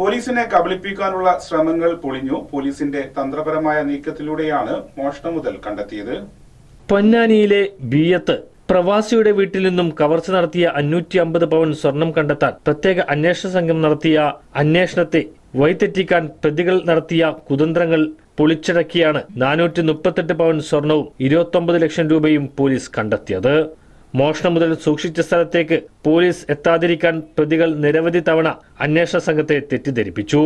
പോലീസിനെ കബളിപ്പിക്കാനുള്ള ശ്രമങ്ങൾ പൊളിഞ്ഞു. പോലീസിന്റെ തന്ത്രപരമായ നീക്കത്തിലൂടെയാണ് മോഷണം മുതൽ കണ്ടെത്തിയത്. പൊന്നാനിയിലെ ബിയത്ത് പ്രവാസിയുടെ വീട്ടിൽ നിന്നും കവർച്ച നടത്തിയ അഞ്ഞൂറ്റി അമ്പത് പവൻ സ്വർണം കണ്ടെത്താൻ പ്രത്യേക അന്വേഷണ സംഘം നടത്തിയ അന്വേഷണത്തെ വഴിതെറ്റിക്കാൻ പ്രതികൾ നടത്തിയ കുതന്ത്രങ്ങൾ പൊളിച്ചടക്കിയാണ് നാനൂറ്റി മുപ്പത്തെട്ട് പവൻ സ്വർണവും ഇരുപത്തൊമ്പത് ലക്ഷം രൂപയും പോലീസ് കണ്ടെത്തിയത്. മോഷണം മുതൽ സൂക്ഷിച്ച സ്ഥലത്തേക്ക് പോലീസ് എത്താതിരിക്കാൻ പ്രതികൾ നിരവധി തവണ അന്വേഷണ സംഘത്തെ തെറ്റിദ്ധരിപ്പിച്ചു.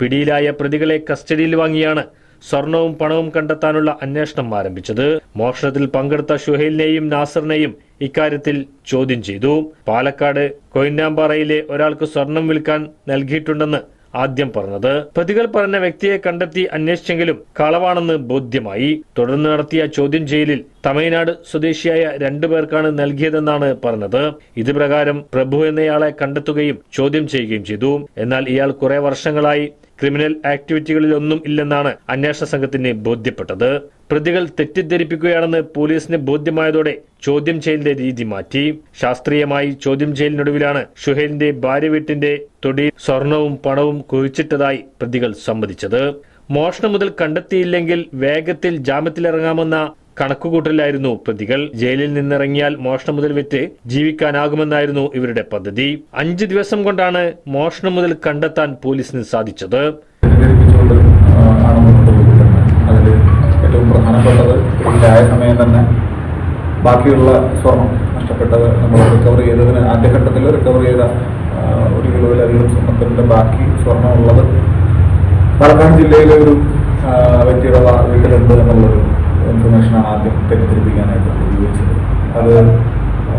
പിടിയിലായ പ്രതികളെ കസ്റ്റഡിയിൽ വാങ്ങിയാണ് സ്വർണവും പണവും കണ്ടെത്താനുള്ള അന്വേഷണം ആരംഭിച്ചത്. മോഷണത്തിൽ പങ്കെടുത്ത ഷുഹൈലിനെയും നാസറിനെയും ഇക്കാര്യത്തിൽ ചോദ്യം ചെയ്തു. പാലക്കാട് കൊയിന്നാമ്പാറയിലെ ഒരാൾക്ക് സ്വർണം വിൽക്കാൻ നൽകിയിട്ടുണ്ടെന്ന് ആദ്യം പറഞ്ഞത്. പ്രതികൾ പറഞ്ഞ വ്യക്തിയെ കണ്ടെത്തി അന്വേഷിച്ചെങ്കിലും കളവാണെന്ന് ബോധ്യമായി. തുടർന്ന് നടത്തിയ ചോദ്യം ചെയ്യലിൽ തമിഴ്നാട് സ്വദേശിയായ രണ്ടു പേർക്കാണ് നൽകിയതെന്നാണ് പറഞ്ഞത്. ഇത് പ്രകാരം പ്രഭു എന്നയാളെ കണ്ടെത്തുകയും ചോദ്യം ചെയ്യുകയും ചെയ്തു. എന്നാൽ ഇയാൾ കുറെ വർഷങ്ങളായി ക്രിമിനൽ ആക്ടിവിറ്റികളിലൊന്നും ഇല്ലെന്നാണ് അന്വേഷണ സംഘത്തിന് ബോധ്യപ്പെട്ടത്. പ്രതികൾ തെറ്റിദ്ധരിപ്പിക്കുകയാണെന്ന് പോലീസിന് ബോധ്യമായതോടെ ചോദ്യം ചെയ്യലിന്റെ രീതി മാറ്റി. ശാസ്ത്രീയമായി ചോദ്യം ചെയ്യലിനൊടുവിലാണ് ഷുഹൈലിന്റെ ഭാര്യ വീട്ടിന്റെ തൊടി സ്വർണവും പണവും കുഴിച്ചിട്ടതായി പ്രതികൾ സമ്മതിച്ചത്. മോഷണം മുതൽ കണ്ടെത്തിയില്ലെങ്കിൽ വേഗത്തിൽ ജാമ്യത്തിലിറങ്ങാമെന്ന കണക്കുകൂട്ടലായിരുന്നു പ്രതികൾ. ജയിലിൽ നിന്നിറങ്ങിയാൽ മോഷണം മുതൽ വിറ്റ് ജീവിക്കാനാകുമെന്നായിരുന്നു ഇവരുടെ പദ്ധതി. അഞ്ചു ദിവസം കൊണ്ടാണ് മോഷണം മുതൽ കണ്ടെത്താൻ പോലീസിന് സാധിച്ചത്. ഏറ്റവും പ്രധാനപ്പെട്ടത്. ഇതിലായ സമയം ബാക്കിയുള്ള സ്വർണം നഷ്ടപ്പെട്ടത് നമ്മൾ റിക്കവർ ചെയ്തതിന് ആദ്യഘട്ടത്തിൽ റിക്കവർ ചെയ്ത ഒരു കിലോയിലധികം സ്വർണത്തിന്റെ ബാക്കി സ്വർണം ഉള്ളത് പാലക്കാട് ജില്ലയിലെ ഒരു വ്യക്തിയുടെ വീട്ടിലുണ്ട് എന്നുള്ളൊരു ഇൻഫർമേഷനാണ് ആദ്യം തെറ്റിദ്ധരിപ്പിക്കാനായിട്ട് ഉപയോഗിച്ചത്. അത്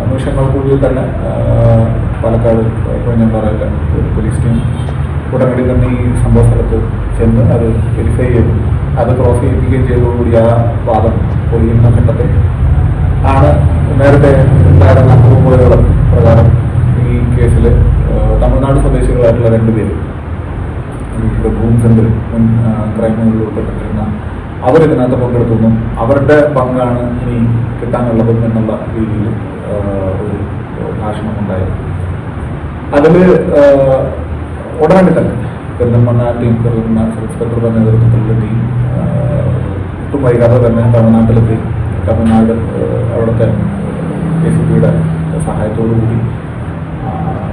നിമിഷങ്ങൾക്കുള്ളിൽ തന്നെ പാലക്കാട് പാലക്കാട് കൊഞ്ഞമ്പാറയിലെ ഒരു പോലീസ് ടീം ഉടനടി തന്നെ ഈ സംഭവ സ്ഥലത്ത് ചെന്ന് അത് വെരിഫൈ ചെയ്തു. അത് ക്രോസ് ചെയ്യിപ്പിക്കുകയും ചെയ്തതോടുകൂടി ആ വാദം പൊലിയുന്ന ഘട്ടത്തിൽ ആണ് നേരത്തെ ഉണ്ടായിരുന്ന റൂമുകൾ പ്രകാരം ഈ കേസിൽ തമിഴ്നാട് സ്വദേശികളായിട്ടുള്ള രണ്ടുപേര് ഭൂമി മുൻ ക്രൈമുകളിൽ ഉൾപ്പെട്ടിരുന്ന അവരിതിനകത്ത് പങ്കെടുത്തുന്നു അവരുടെ പങ്കാണ് ഇനി കിട്ടാനുള്ളത് എന്നുള്ള രീതിയിൽ ഒരു ഭാഷണം ഉണ്ടായത്. അതിൽ ഉടനടി തന്നെ പെരുന്തൽമണ്ണ ടീം പെരുന്തൽമണ്ണ ഇൻസ്പെക്ടറുടെ നേതൃത്വത്തിലുള്ള ടീം ഒട്ടും വൈകാതെ തന്നെ തമിഴ്നാട്ടിലെത്തി. തമിഴ്നാട് അവിടുത്തെ എ സി പിയുടെ സഹായത്തോടു കൂടി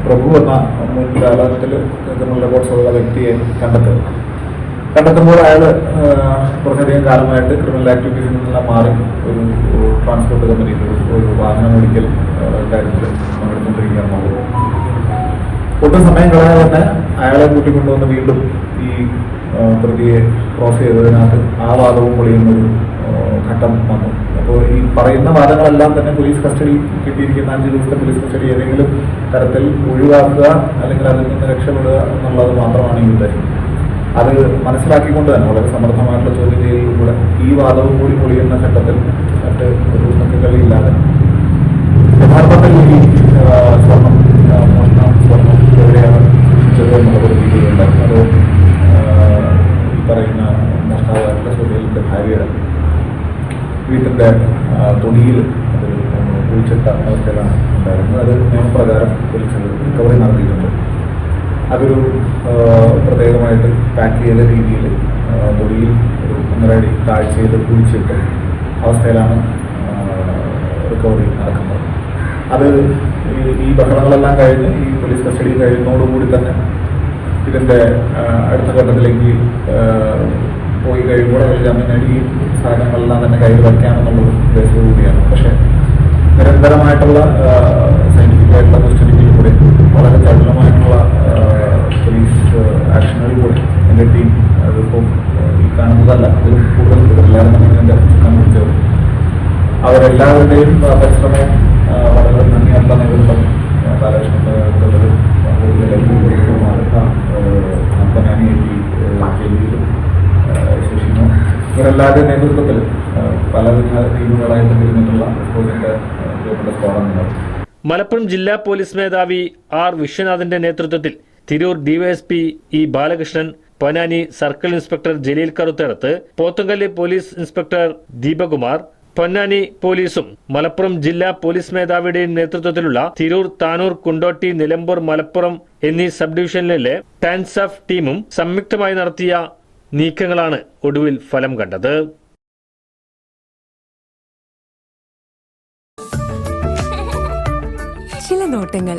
പ്രഭു എന്ന മുൻകാലത്തിൽ ക്രിമിനൽ ഉള്ള വ്യക്തിയെ കണ്ടെത്തുക. കണ്ടെത്തുമ്പോൾ അയാൾ കുറച്ചധികം കാലമായിട്ട് ക്രിമിനൽ ആക്ടിവിറ്റീസിൽ നിന്നെല്ലാം മാറി ഒരു ട്രാൻസ്പോർട്ട് കമ്പനിയിൽ ഒരു- വാഹന ഓടിക്കൽ കാര്യത്തിൽ പങ്കെടുത്തുകൊണ്ടിരിക്കുകയാണ് ഒട്ടും സമയം കളയാതെ തന്നെ അയാളെ കൂട്ടിക്കൊണ്ടുവന്ന് വീണ്ടും ഈ പ്രതിയെ ക്രോസ് ചെയ്തതിനകത്ത് ആ വാദവും പൊളിയുന്ന ഒരു ഘട്ടം വന്നു. അപ്പോൾ ഈ പറയുന്ന വാദങ്ങളെല്ലാം തന്നെ പോലീസ് കസ്റ്റഡി കിട്ടിയിരിക്കുന്ന അഞ്ച് ദിവസത്തെ പോലീസ് കസ്റ്റഡി ഏതെങ്കിലും തരത്തിൽ ഒഴിവാക്കുക അല്ലെങ്കിൽ അതിൽ നിന്ന് രക്ഷപ്പെടുക എന്നുള്ളത് മാത്രമാണ് ഈ ഉദ്ദേശം. അത് മനസ്സിലാക്കിക്കൊണ്ട് തന്നെ വളരെ സമർത്ഥമായിട്ടുള്ള ചോദ്യം ചെയ്യലിലൂടെ ഈ വാദവും കൂടി പൊളിയുന്ന ഘട്ടത്തിൽ മറ്റ് ഒരു കളിയില്ലാതെ യഥാർത്ഥത്തിൽ ഈ സ്വർണം മോഷണം സ്വർണം എവിടെയാണ് എന്നുള്ളത് രീതിയിലുണ്ട് അത് ഈ പറയുന്ന സുഹേലിന്റെ ഭാര്യയുടെ വീട്ടിന്റെ തുണിയിൽ അത് കുഴിച്ചിട്ട അവസ്ഥയിലാണ് ഉണ്ടായിരുന്നത്. അത് നിയമപ്രകാരം പോലീസ് റിക്കവറി നടത്തിയിട്ടുണ്ട്. അതൊരു പ്രത്യേകമായിട്ട് പാക്ക് ചെയ്ത രീതിയിൽ തൊടിയിൽ ഒരു ഒന്നരടി താഴ്ചയിൽ കുഴിച്ചിട്ട് അവസ്ഥയിലാണ് റിക്കവറി നടക്കുന്നത്. അത് ഈ- ബഹളങ്ങളെല്ലാം കഴിഞ്ഞ് ഈ പോലീസ് കസ്റ്റഡി കഴിയുന്നതോടുകൂടി തന്നെ ഇതിന്റെ അടുത്ത ഘട്ടത്തിലേക്ക് പോയി കഴിയുമ്പോൾ അവർ ജാമ്യം സാധനങ്ങളെല്ലാം തന്നെ കയ്യിൽ വയ്ക്കാമെന്നുള്ളത് ഉദ്ദേശത്തോടു കൂടിയാണ്. പക്ഷേ നിരന്തരമായിട്ടുള്ള സയന്റിഫിക് ആയിട്ടുള്ള വളരെ ചടുലമായിട്ടുള്ള പോലീസ് പോയി എന്റെ ടീം അതിപ്പം ഈ കാണുന്നതല്ല. അതിൽ കൂടുതൽ എല്ലാവരും കണ്ടുപിടിച്ചത് അവരെല്ലാവരുടെയും പരിശ്രമം വളരെ നന്ദിയുള്ള നേതൃത്വം ആ, ഇവരെല്ലാവരുടെ നേതൃത്വത്തിൽ പലവിധ സ്ക്വാഡുകളുണ്ട് മലപ്പുറം ജില്ലാ പോലീസ് മേധാവി ആർ വിശ്വനാഥിന്റെ നേതൃത്വത്തിൽ Tirur DYSP E Balakrishnan Ponnani circle inspector Jaleel Karuthedath Pothukal police inspector Deepakumar Ponnani പോലീസും മലപ്പുറം ജില്ലാ പോലീസ് മേധാവിയുടെയും നേതൃത്വത്തിലുള്ള തിരൂർ താനൂർ കുണ്ടോട്ടി നിലമ്പൂർ മലപ്പുറം എന്നീ സബ് ഡിവിഷനിലെ ഓഫ് ടീമും സംയുക്തമായി നടത്തിയ നീക്കങ്ങളാണ് ഒടുവിൽ ഫലം കണ്ടത്. ചില നോട്ടങ്ങൾ.